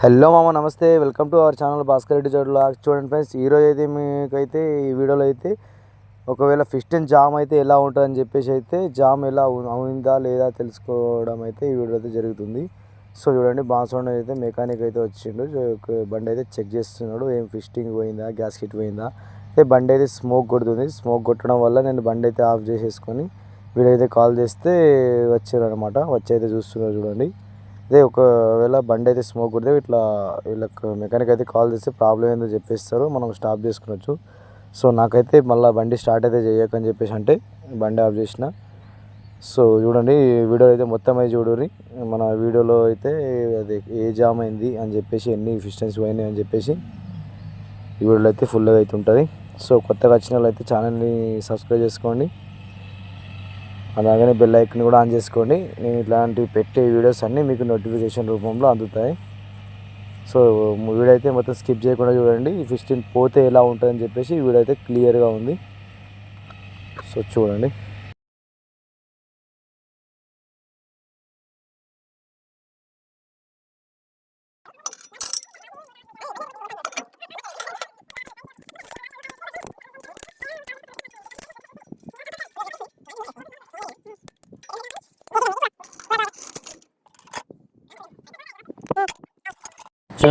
Hello మామ నమస్తే. Welcome to our channel Bhaskar Reddy చోట్ల చూడండి ఫ్రెండ్స్ ఈరోజు అయితే మీకైతే ఈ వీడియోలో అయితే ఒకవేళ ఫిస్టన్ జామ్ అయితే ఎలా ఉంటుందని చెప్పేసి అయితే జామ్ ఎలా అవుందా లేదా తెలుసుకోవడం అయితే ఈ వీడియో అయితే జరుగుతుంది. సో చూడండి బాన్సౌండ్ అయితే మెకానిక్ అయితే వచ్చిండు. సో బండి అయితే చెక్ చేస్తున్నాడు. ఏం ఫిస్టింగ్ పోయిందా గ్యాస్ కిట్ పోయిందా. అయితే బండి అయితే స్మోక్ కొడుతుంది. స్మోక్ కొట్టడం వల్ల నేను బండి అయితే ఆఫ్ చేసేసుకొని వీడైతే కాల్ చేస్తే వచ్చారు అనమాట వచ్చి అయితే చూస్తున్నారు చూడండి. అదే ఒకవేళ బండి అయితే స్మోక్ కొడితే ఇట్లా వీళ్ళకి మెకానిక్ అయితే కాల్ చేస్తే ప్రాబ్లం ఏందో చెప్పేస్తారు మనం స్టాప్ చేసుకునొచ్చు సో నాకైతే మళ్ళీ బండి స్టార్ట్ అయితే చేయకని చెప్పేసి అంటే బండి ఆఫ్ చేసిన. సో చూడండి వీడియో అయితే మొత్తం అయితే చూడండి. మన వీడియోలో అయితే అది ఏ జామ్ అయింది అని చెప్పేసి ఎన్ని ఫిస్టెన్స్ పోయినాయి అని చెప్పేసి ఈ వీడియోలో అయితే ఫుల్గా అయితే ఉంటుంది. సో కొత్తగా వచ్చిన వాళ్ళు అయితే ఛానల్ని సబ్స్క్రైబ్ చేసుకోండి. అలాగనే బెల్ ఐకన్ కూడా ఆన్ చేసుకోండి. నేను ఇట్లాంటివి పెట్టే వీడియోస్ అన్నీ మీకు నోటిఫికేషన్ రూపంలో అందుతాయి. సో వీడియో అయితే మొత్తం స్కిప్ చేయకుండా చూడండి. ఫిఫ్టీన్ పోతే ఎలా ఉంటుందని చెప్పేసి వీడియో అయితే క్లియర్గా ఉంది. సో చూడండి.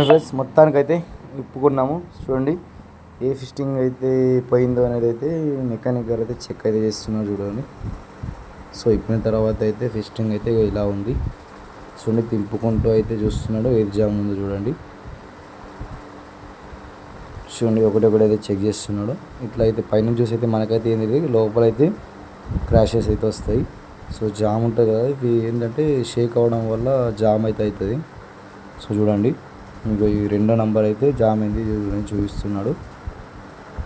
ఫ్రెండ్స్ మొత్తానికైతే ఇప్పుకున్నాము. చూడండి ఏ ఫిస్టింగ్ అయితే పోయిందో అనేది అయితే మెకానిక్ గారు అయితే చెక్ అయితే చేస్తున్నారు చూడండి. సో ఇప్పిన తర్వాత అయితే ఫిస్టింగ్ అయితే ఇలా ఉంది. చూడండి తింపుకుంటూ అయితే చూస్తున్నాడు. ఏది జామ్ ఉందో చూడండి. చూడండి ఒకటి ఒకటి అయితే చెక్ చేస్తున్నాడు. ఇట్లా అయితే పైనుంచి చూసి అయితే మనకైతే ఏంది తెలియదు. లోపలైతే క్రాషెస్ అయితే వస్తాయి. సో జామ్ ఉంటుంది కదా. ఇది ఏంటంటే షేక్ అవ్వడం వల్ల జామ్ అయితే అవుతుంది. సో చూడండి. ఇంకా ఈ రెండో నంబర్ అయితే జామ్ అయింది చూపిస్తున్నాడు.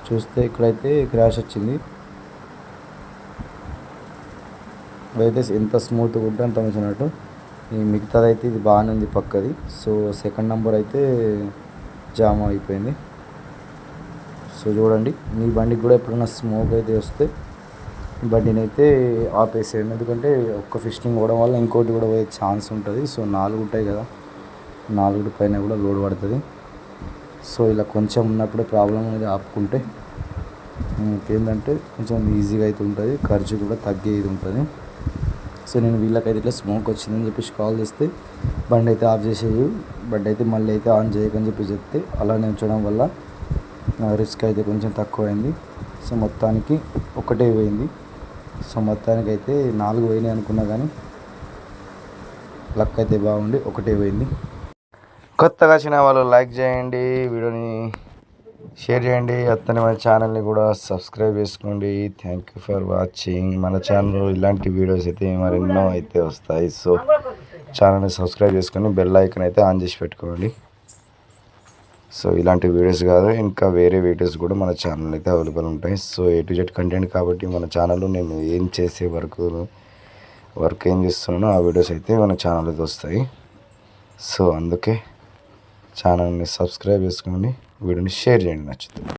చూస్తే ఇక్కడైతే క్రాష్ వచ్చింది. అయితే ఎంత స్మూత్గా ఉంటే అంత మంచినట్టు ఈ మిగతాది అయితే ఇది బాగానే ఉంది పక్కది. సో సెకండ్ నంబర్ అయితే జామ్ అయిపోయింది. సో చూడండి మీ బండికి కూడా ఎప్పుడైనా స్మోక్ అయితే వస్తే బండిని అయితే ఆపేసేయండి. ఎందుకంటే ఒక్క ఫిషింగ్ పోవడం వల్ల ఇంకోటి కూడా పోయే ఛాన్స్ ఉంటుంది. సో నాలుగు ఉంటాయి కదా. నాలుగు పైన కూడా లోడ్ పడుతుంది. సో ఇలా కొంచెం ఉన్నప్పుడే ప్రాబ్లం అనేది ఆపుకుంటే ఏంటంటే కొంచెం ఈజీగా అయితే ఉంటుంది. ఖర్చు కూడా తగ్గేది ఉంటుంది. సో నేను వీళ్ళకైతే ఇట్లా స్మోక్ వచ్చిందని చెప్పేసి కాల్ చేస్తే బండి అయితే ఆఫ్ చేసేది. బండి అయితే మళ్ళీ అయితే ఆన్ చేయకని చెప్పి చెప్తే అలానే ఉంచడం వల్ల రిస్క్ అయితే కొంచెం తక్కువైంది. సో మొత్తానికి ఒకటే పోయింది. సో మొత్తానికి అయితే నాలుగు పోయినాయి అనుకున్నా కానీ లక్ అయితే బాగుండి ఒకటే పోయింది. కొత్తగా వచ్చిన వాళ్ళు లైక్ చేయండి వీడియోని షేర్ చేయండి అతని మన ఛానల్ని కూడా సబ్స్క్రైబ్ చేసుకోండి. థ్యాంక్ యూ ఫర్ వాచింగ్ మన ఛానల్ ఇలాంటి వీడియోస్ అయితే మరెన్నో అయితే వస్తాయి. సో ఛానల్ని సబ్స్క్రైబ్ చేసుకొని బెల్ ఐకన్ అయితే ఆన్ చేసి పెట్టుకోండి. సో ఇలాంటి వీడియోస్ కాదు ఇంకా వేరే వీడియోస్ కూడా మన ఛానల్ అయితే అవైలబుల్ ఉంటాయి. So A to Z content కాబట్టి మన ఛానల్లో నేను ఏం చేసే వర్క్ వర్క్ ఏం చేస్తున్నానో ఆ వీడియోస్ అయితే మన ఛానల్ అయితే వస్తాయి. సో అందుకే ఛానల్ని సబ్స్క్రైబ్ చేసుకోండి. వీడియోని షేర్ చేయండి నచ్చితే.